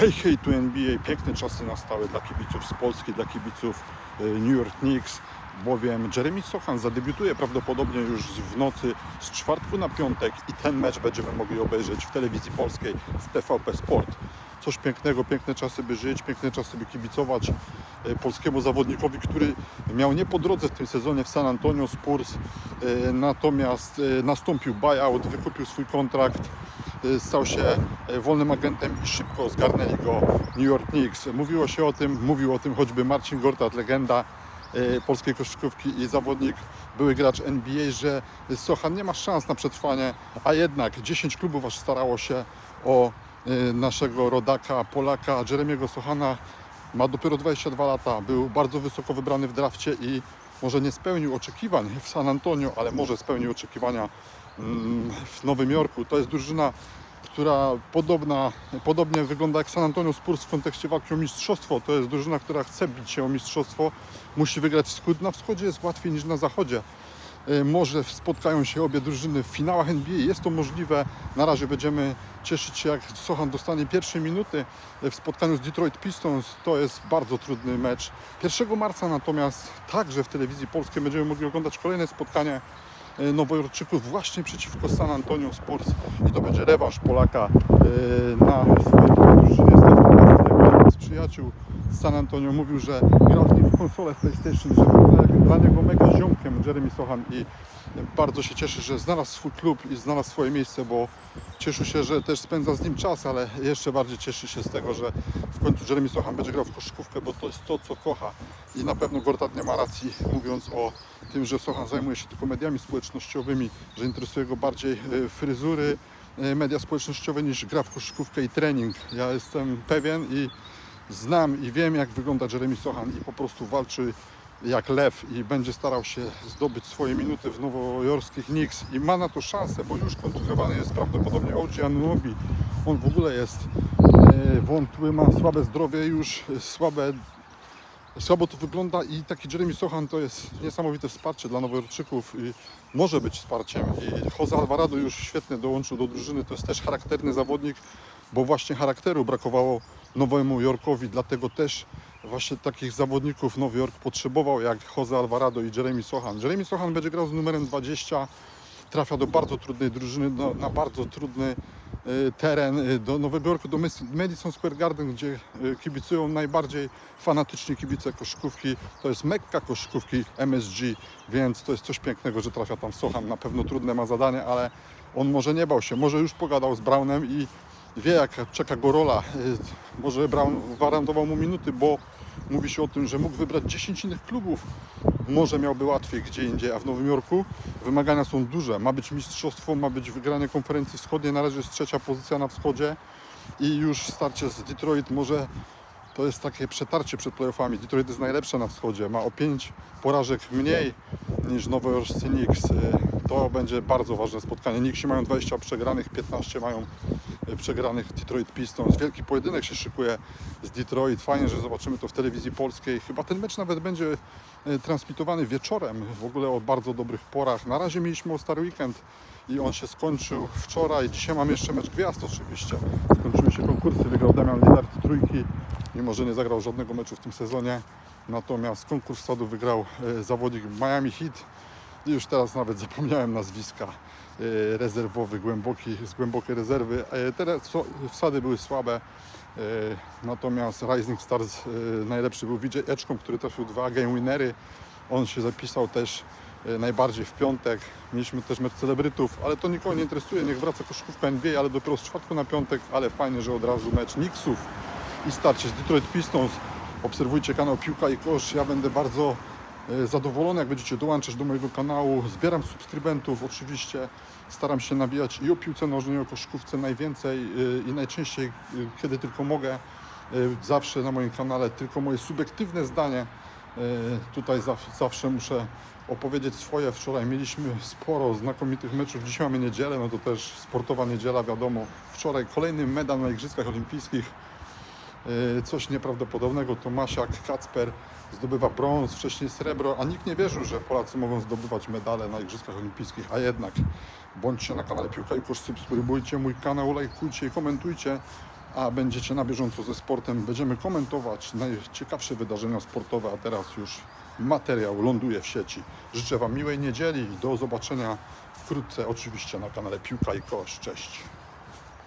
Hej, hej, tu NBA. Piękne czasy nastały dla kibiców z Polski, dla kibiców e, New York Knicks, bowiem Jeremy Sochan zadebiutuje prawdopodobnie już w nocy z czwartku na piątek i ten mecz będziemy mogli obejrzeć w telewizji polskiej, w TVP Sport. Coś pięknego, piękne czasy by żyć, piękne czasy by kibicować e, polskiemu zawodnikowi, który miał nie po drodze w tym sezonie w San Antonio Spurs, e, natomiast nastąpił buyout, wykupił swój kontrakt, stał się e, wolnym agentem i szybko zgarnęli go New York Knicks. Mówiło się o tym, mówił o tym choćby Marcin Gortat, legenda e, polskiej koszykówki i zawodnik, były gracz NBA, że Sochan nie ma szans na przetrwanie, a jednak 10 klubów aż starało się o naszego rodaka, Polaka, Jeremiego Sochana. Ma dopiero 22 lata, był bardzo wysoko wybrany w drafcie i może nie spełnił oczekiwań w San Antonio, ale może spełnił oczekiwania w Nowym Jorku. To jest drużyna, która podobna, podobnie wygląda jak San Antonio Spurs w kontekście walki o mistrzostwo. To jest drużyna, która chce bić się o mistrzostwo, musi wygrać wschód. Na wschodzie jest łatwiej niż na zachodzie. E, Może spotkają się obie drużyny w finałach NBA. Jest to możliwe. Na razie będziemy cieszyć się, jak Sochan dostanie pierwsze minuty w spotkaniu z Detroit Pistons. To jest bardzo trudny mecz. 1 marca natomiast także w telewizji polskiej będziemy mogli oglądać kolejne spotkanie Nowojorczyków właśnie przeciwko San Antonio Spurs i to będzie rewanż Polaka e, na swojej drużynie z przyjaciół z San Antonio mówił, że grał z nim w konsolę w PlayStation, że dla- niego mega ziomkiem Jeremy Sochan i bardzo się cieszy, że znalazł swój klub i znalazł swoje miejsce, bo cieszył się, że też spędza z nim czas, ale jeszcze bardziej cieszy się z tego, że w końcu Jeremy Sochan będzie grał w koszykówkę, bo to jest to, co kocha. I na pewno Gortat nie ma racji, mówiąc o tym, że Sochan zajmuje się tylko mediami społecznościowymi, że interesuje go bardziej e, fryzury, e, media społecznościowe niż gra w koszykówkę i trening. Ja jestem pewien i znam i wiem, jak wygląda Jeremy Sochan i po prostu walczy jak lew i będzie starał się zdobyć swoje minuty w nowojorskich Knicks i ma na to szansę, bo już kontuzjowany jest prawdopodobnie OG Anunobi. On w ogóle jest e, wątły, ma słabe zdrowie już, słabe Słabo to wygląda i taki Jeremy Sochan to jest niesamowite wsparcie dla Nowojorczyków i może być wsparciem. I Jose Alvarado już świetnie dołączył do drużyny, to jest też charakterny zawodnik, bo właśnie charakteru brakowało Nowemu Jorkowi, dlatego też właśnie takich zawodników Nowy Jork potrzebował jak Jose Alvarado i Jeremy Sochan. Jeremy Sochan będzie grał z numerem 20, trafia do bardzo trudnej drużyny, na, na bardzo trudny e, teren e, do Nowego Jorku, do Madison Square Garden, gdzie e, kibicują najbardziej fanatyczni kibice koszykówki. To jest mekka koszykówki MSG, więc to jest coś pięknego, że trafia tam Sochan. Na pewno trudne ma zadanie, ale on może nie bał się, może już pogadał z Brownem i wie jaka czeka go rola. E, Może Brown gwarantował mu minuty, bo mówi się o tym, że mógł wybrać 10 innych klubów. Może miałby łatwiej gdzie indziej, a w Nowym Jorku wymagania są duże. Ma być mistrzostwo, ma być wygranie konferencji wschodniej, na razie jest trzecia pozycja na wschodzie i już starcie z Detroit może to jest takie przetarcie przed playoffami. Detroit jest najlepsza na wschodzie, ma o 5 porażek mniej niż nowojorscy Knicks. Y, To będzie bardzo ważne spotkanie. Knicksi mają 20 przegranych, 15 mają przegranych Detroit Pistons. Wielki pojedynek się szykuje z Detroit. Fajnie, że zobaczymy to w telewizji polskiej. Chyba ten mecz nawet będzie y, transmitowany wieczorem, w ogóle o bardzo dobrych porach. Na razie mieliśmy o Stary Weekend i on się skończył wczoraj. Dzisiaj mam jeszcze mecz gwiazd oczywiście. Skończyły się konkursy, wygrał Damian Lillard trójki, mimo że nie zagrał żadnego meczu w tym sezonie. Natomiast konkurs sadu wygrał e, zawodnik Miami Heat. Już teraz nawet zapomniałem nazwiska. E, Rezerwowy, głęboki, z głębokiej rezerwy. E, Teraz wsady były słabe. E, Natomiast Rising Stars najlepszy był VJ Eczką, który trafił dwa game winery. On się zapisał też najbardziej w piątek. Mieliśmy też mecz celebrytów, ale to nikogo nie interesuje. Niech wraca koszykówka NBA, ale dopiero z czwartku na piątek. Ale fajnie, że od razu mecz Knicksów i starcie z Detroit Pistons. Obserwujcie kanał Piłka i Kosz. Ja będę bardzo zadowolony, jak będziecie dołączać do mojego kanału. Zbieram subskrybentów oczywiście. Staram się nabijać i o piłce nożnej, i o najwięcej e, i najczęściej, e, kiedy tylko mogę. E, Zawsze na moim kanale tylko moje subiektywne zdanie. E, Tutaj zaw- zawsze muszę opowiedzieć swoje. Wczoraj mieliśmy sporo znakomitych meczów. Dzisiaj mamy niedzielę, no to też sportowa niedziela, wiadomo. Wczoraj kolejny medal na Igrzyskach Olimpijskich. E, Coś nieprawdopodobnego. Tomasiak Kacper zdobywa brąz, wcześniej srebro, a nikt nie wierzył, że Polacy mogą zdobywać medale na Igrzyskach Olimpijskich, a jednak bądźcie na kanale Piłka i Kosz, subskrybujcie mój kanał, lajkujcie i komentujcie. a będziecie na bieżąco ze sportem. Będziemy komentować najciekawsze wydarzenia sportowe, a teraz już materiał ląduje w sieci. Życzę Wam miłej niedzieli i do zobaczenia wkrótce oczywiście na kanale Piłka i Kosz. Cześć!